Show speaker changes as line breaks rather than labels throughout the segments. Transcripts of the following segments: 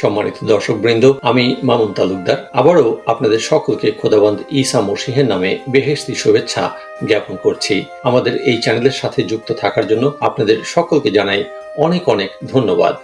সম্মানিত দর্শক বৃন্দ আমি মামুন তালুকদার। আবারও আপনাদের সকলকে খোদাবন্দ ঈসা মসিহের নামে বেহেস্তি শুভেচ্ছা জ্ঞাপন করছি। আমাদের এই চ্যানেলের সাথে যুক্ত থাকার জন্য আপনাদের সকলকে জানাই অনেক অনেক ধন্যবাদ।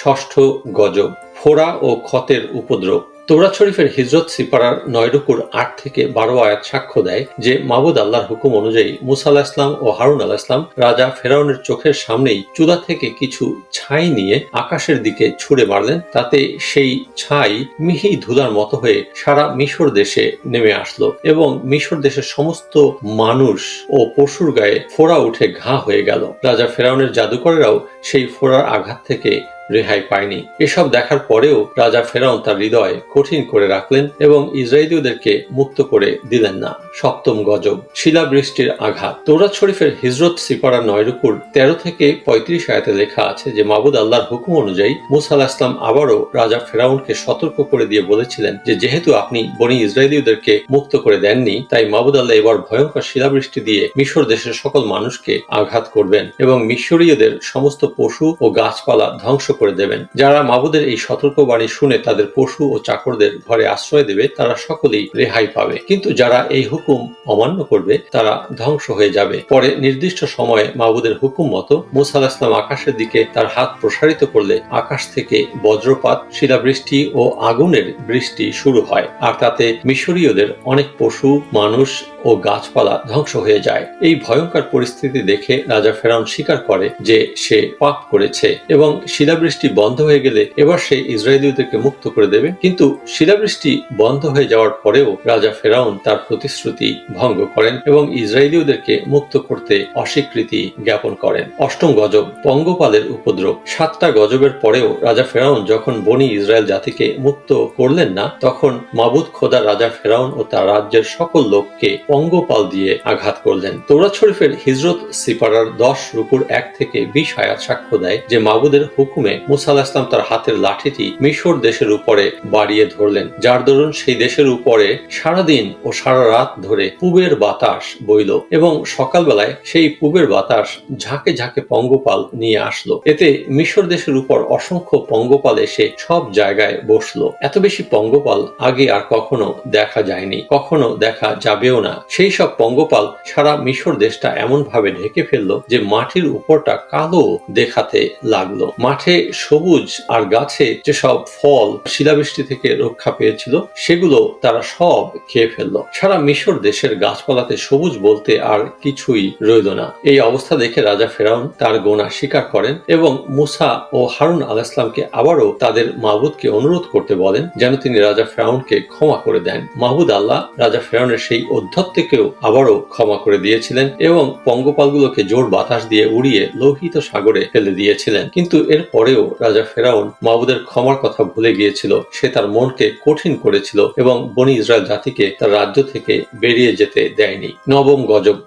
ষষ্ঠ গজব, ফোড়া ও ক্ষতের উপদ্রব। তৌরাত শরীফের হিজরত সিপারার নয় রুকুর আট থেকে বারো আয়াত সাক্ষ্য দেয় যে মাবুদ আল্লাহর হুকুম অনুযায়ী মুসা ইসলাম ও হারুন আল্লাহ ইসলাম রাজা ফেরাউনের চোখের সামনেই চূড়া থেকে কিছু ছাই নিয়ে আকাশের দিকে ছুড়ে মারলেন। তাতে সেই ছাই মিহি ধুলার মতো হয়ে সারা মিশর দেশে নেমে আসলো এবং মিশর দেশের সমস্ত মানুষ ও পশুর গায়ে ফোড়া উঠে ঘা হয়ে গেল। রাজা ফেরাউনের জাদুকরেরাও সেই ফোড়ার আঘাত থেকে রেহাই পায়নি। এসব দেখার পরেও রাজা ফেরাউন তার হৃদয় কঠিন করে রাখলেন এবং ইসরায়েলীয়দেরকে মুক্ত করে দিলেন না। সপ্তম গজব, শিলাবৃষ্টির আঘাত। তৌরাত শরীফের হিজরত সিপারা নয়রুকুর তেরো থেকে পঁয়ত্রিশ আয়াতে লেখা আছে যে মাবুদ আল্লাহর হুকুম অনুযায়ী মুসা আল্লাহ ইসলাম আবারও রাজা ফেরাউনকে সতর্ক করে দিয়ে বলেছিলেন যে, যেহেতু আপনি বনি ইসরায়েলীয়দেরকে মুক্ত করে দেননি, তাই মাবুদ আল্লাহ এবার ভয়ঙ্কর শিলাবৃষ্টি দিয়ে মিশর দেশের সকল মানুষকে আঘাত করবেন এবং মিশরীয়দের সমস্ত পশু ও গাছপালা ধ্বংস করে দেবেন। যারা মাবুদের এই সতর্কবাণী শুনে তাদের পশু ও চাকরদের ঘরে আশ্রয় দেবে, তারা সকলেই রেহাই পাবে। কিন্তু যারা এই হুকুম অমান্য করবে, তারা ধ্বংস হয়ে যাবে। পরে নির্দিষ্ট সময়ে মাবুদের হুকুম মতো মুসা ইসলাম আকাশের দিকে তার হাত প্রসারিত করলে আকাশ থেকে বজ্রপাত, শিলাবৃষ্টি ও আগুনের বৃষ্টি শুরু হয়। আর তাতে মিশরীয়দের অনেক পশু, মানুষ ও গাছপালা ধ্বংস হয়ে যায়। এই ভয়ঙ্কর পরিস্থিতি দেখে রাজা ফেরাউন স্বীকার করে যে সে পাপ করেছে এবং শিলাবৃষ্টি বন্ধ হয়ে গেলে এবার সে ইসরায়েলীদেরকে মুক্ত করে দেবে। কিন্তু শিলাবৃষ্টি বন্ধ হয়ে যাওয়ার পরেও রাজা ফেরাউন তার প্রতিশ্রুতি ভঙ্গ করেন এবং ইসরায়েলীয়দেরকে মুক্ত করতে অস্বীকৃতি জ্ঞাপন করেন। অষ্টম গজব, পঙ্গপালের উপদ্রব। সাতটা গজবের পরেও রাজা ফেরাউন যখন বনি ইসরায়েল জাতিকে মুক্ত করলেন না, তখন মাবুদ খোদা রাজা ফেরাউন ও তার রাজ্যের সকল লোককে পঙ্গপাল দিয়ে আঘাত করলেন। তৌরাত শরীফের হিজরত সিপারার দশ রুকুর এক থেকে বিশ আয়াত সাক্ষ্য দেয় যে মাবুদের হুকুমে মুসা ইসলাম তার হাতের লাঠিটি মিশর দেশের উপরে বাড়িয়ে ধরলেন। যার দরুন সেই দেশের উপরে সারাদিন ও সারা রাত ধরে পূবের বাতাস বইল এবং সকালবেলায় সেই পূবের বাতাস ঝাঁকে ঝাঁকে পঙ্গপাল নিয়ে আসলো। এতে মিশর দেশের উপর অসংখ্য পঙ্গপাল এসে সব জায়গায় বসল। এত বেশি পঙ্গপাল আগে আর কখনো দেখা যায়নি। কখনো দেখা যাবেও না। সেই সব পঙ্গপাল সারা মিশর দেশটা এমন ভাবে ঢেকে ফেলল যে মাটির উপরটা কালো দেখাতে লাগল। মাঠে সবুজ আর গাছে যেসব ফল শিলাবৃষ্টি থেকে রক্ষা পেয়েছিল, সেগুলো তারা সব খেয়ে ফেলল। সারা মিশর দেশের গাছপালাতে সবুজ বলতে আর কিছুই রইল না। এই অবস্থা দেখে রাজা ফেরাউন তার গোনা স্বীকার করেন এবং মুসা ও হারুন আল ইসলামকে আবারও তাদের মাহবুদকে অনুরোধ করতে বলেন যেন তিনি রাজা ফেরাউনকে ক্ষমা করে দেন। মাহবুদ আল্লাহ রাজা ফেরাউনের সেই অধ্যত্বকেও আবারও ক্ষমা করে দিয়েছিলেন এবং পঙ্গপালগুলোকে জোর বাতাস দিয়ে উড়িয়ে লোহিত সাগরে ফেলে দিয়েছিলেন। কিন্তু এর পরেও রাজা ফেরাউন মাহবুদের ক্ষমার কথা ভুলে গিয়েছিল। সে তার মনকে কঠিন করেছিল এবং বনি ইসরায়েল জাতিকে তার রাজ্য থেকে বেরিয়ে যেতে দেয়নি। নবম গজব।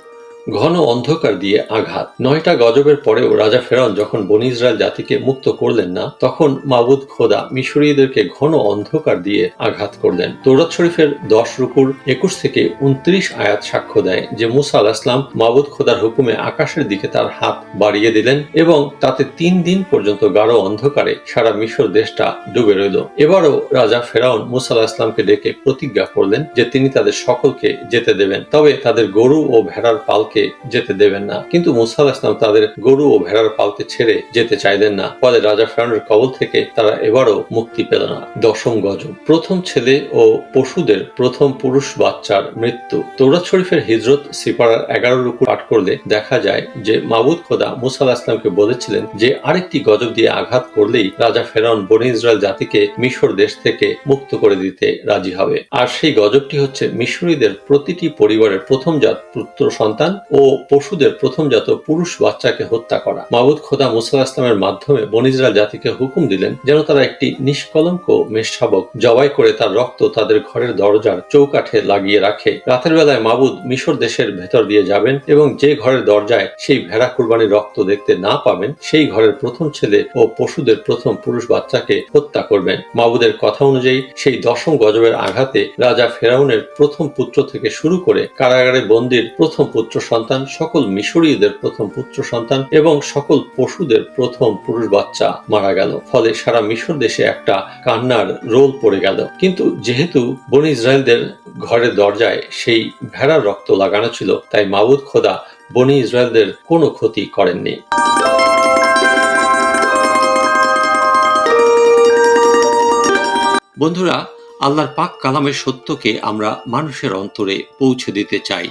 ঘন অন্ধকার দিয়ে আঘাত। নয়টা গজবের পরেও রাজা ফেরাউন যখন বনি ইসরায়েল জাতিকে মুক্ত করলেন না, তখন মাবুদ খোদা মিশরীয়দেরকে ঘন অন্ধকার দিয়ে আঘাত করলেন। তৌরাত শরীফের দশ রুকুর একুশ থেকে উনত্রিশ আয়াত সাক্ষ্য দেয় যে মুসা আল ইসলাম মাবুদ খোদার হুকুমে আকাশের দিকে তার হাত বাড়িয়ে দিলেন এবং তাতে তিন দিন পর্যন্ত গাঢ় অন্ধকারে সারা মিশর দেশটা ডুবে রইল। এবারও রাজা ফেরাউন মুসা আল্লাহ ইসলামকে ডেকে প্রতিজ্ঞা করলেন যে তিনি তাদের সকলকে যেতে দেবেন। তবে তাদের গরু ও ভেড়ার পালকে যেতে দেবেন না। কিন্তু মুসা ইসলাম তাদের গরু ও ভেড়ার পালকে ছেড়ে যেতে চাইলেন না। ফলে রাজা ফেরাউনের কবল থেকে তারা এবারও মুক্তি পেল না। দশম গজব। প্রথম ছেলে ও পশুদের প্রথম পুরুষ বাচ্চার মৃত্যু। তৌরাত শরীফের হিজরত সিপারার এগারো রুকু পাঠ করলে দেখা যায় যে মাবুদ খোদা মুসা ইসলামকে বলেছিলেন যে, আরেকটি গজব দিয়ে আঘাত করলেই রাজা ফেরাউন বনি ইসরায়েল জাতিকে মিশর দেশ থেকে মুক্ত করে দিতে রাজি হবে। আর সেই গজবটি হচ্ছে মিশরীদের প্রতিটি পরিবারের প্রথম জাত পুত্র সন্তান ও পশুদের প্রথমজাত পুরুষ বাচ্চাকে হত্যা করা। মাবুদ খোদা মুসা ইসলামের মাধ্যমে বনিজরা জাতিকে হুকুম দিলেন যেন তারা একটি নিষ্কলঙ্ক মেষশাবক জবাই করে তার রক্ত তাদের ঘরের দরজার চৌকাঠে লাগিয়ে রাখে। রাতের বেলায় মাবুদ মিশর দেশের ভেতর দিয়ে যাবেন এবং যে ঘরের দরজায় সেই ভেড়া কুরবানির রক্ত দেখতে না পাবেন, সেই ঘরের প্রথম ছেলে ও পশুদের প্রথম পুরুষ বাচ্চাকে হত্যা করবেন। মাবুদের কথা অনুযায়ী সেই দশম গজবের আঘাতে রাজা ফেরাউনের প্রথম পুত্র থেকে শুরু করে কারাগারে বন্দির প্রথম পুত্র সন্তান সকল মিশরীয়দের প্রথম পুত্র সন্তান এবং সকল পশুদের প্রথম পুরুষ বাচ্চা মারা গেল। ফলে সারা মিশর দেশে একটা কান্নার রোল পড়ে গেল। কিন্তু যেহেতু বনি ইসরায়েলদের ঘরের দরজায় সেই ভেড়ার রক্ত লাগানো ছিল, তাই মাবুদ খোদা বনি ইসরায়েলদের কোনো ক্ষতি করেননি। বন্ধুরা, আল্লাহর পাক কালামের সত্যকে আমরা মানুষের অন্তরে পৌঁছে দিতে চাই।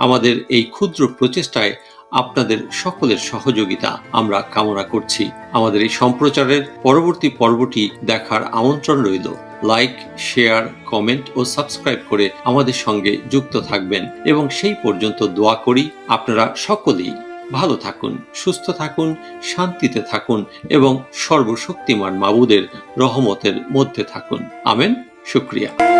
আমাদের এই ক্ষুদ্র প্রচেষ্টায় আপনাদের সকলের সহযোগিতা আমরা কামনা করছি। আমাদের এই সম্প্রচারের পরবর্তী পর্বটি দেখার আমন্ত্রণ রইল। লাইক শেয়ার কমেন্ট ও সাবস্ক্রাইব করে আমাদের সঙ্গে যুক্ত থাকবেন এবং সেই পর্যন্ত দোয়া করি আপনারা সকলেই ভালো থাকুন, সুস্থ থাকুন, শান্তিতে থাকুন এবং সর্বশক্তিমান মাবুদের রহমতের মধ্যে থাকুন। আমেন। শুক্রিয়া।